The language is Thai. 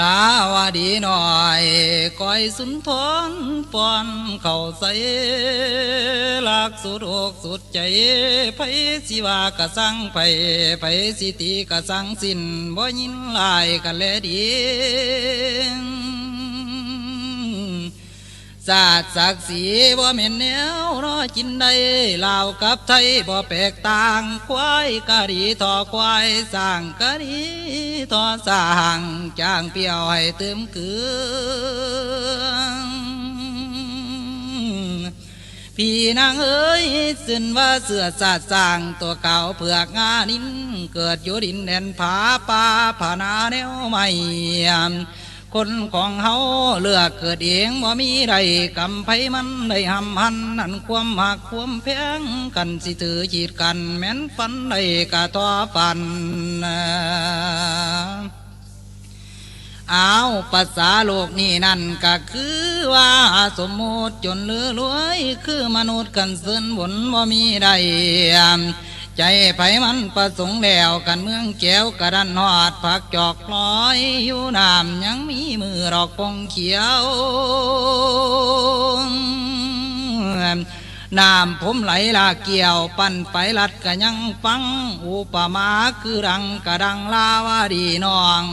ลาวดีหน่อยก้อยสุนทรปอนเข่าใส่หลักสุดอกสุดใจไผสิว่ากะสังไผไผสิตีกะสังสิ้นบ่ยินลายกะแลดี ศาสตร์ศักดิ์ศรีบ่แม่นแนวรอกินได้ลาวกับไทยบ่แปลกต่าง ควายกะดีทอควายสร้างกะดีทอสร้างจ้างเปียวให้เติมเกลือพี่นางเอ้ยสินว่าเสือสาดสร้างตัวเก่าเผือกงานินเกิดอยู่ดินแดนผาป่าผานาแนวใหม่ คนของเฮาเลือกเกิดเองบ่มีใดกำไผมันได้หำหันนั่นความหักความแพงกันสิถือจีดกัน แม้นฟันได้กะทอปันเอาภาษาโลกนี่นั่นก็คือว่าสมมติจนเลือรวย คือมนุษย์กันเสินบนบ่มีใด ใจไผมันประสงค์แล้วกันเมืองแก้วกระดันหอดผักจอกลอยอยู่น้ำยังมีมือดอกปงเขียวน้ำผมไหลลาเกี่ยวปั่นไปลัดกะยังฟัง อุปมาคือรังกระดังลาวาดีนอง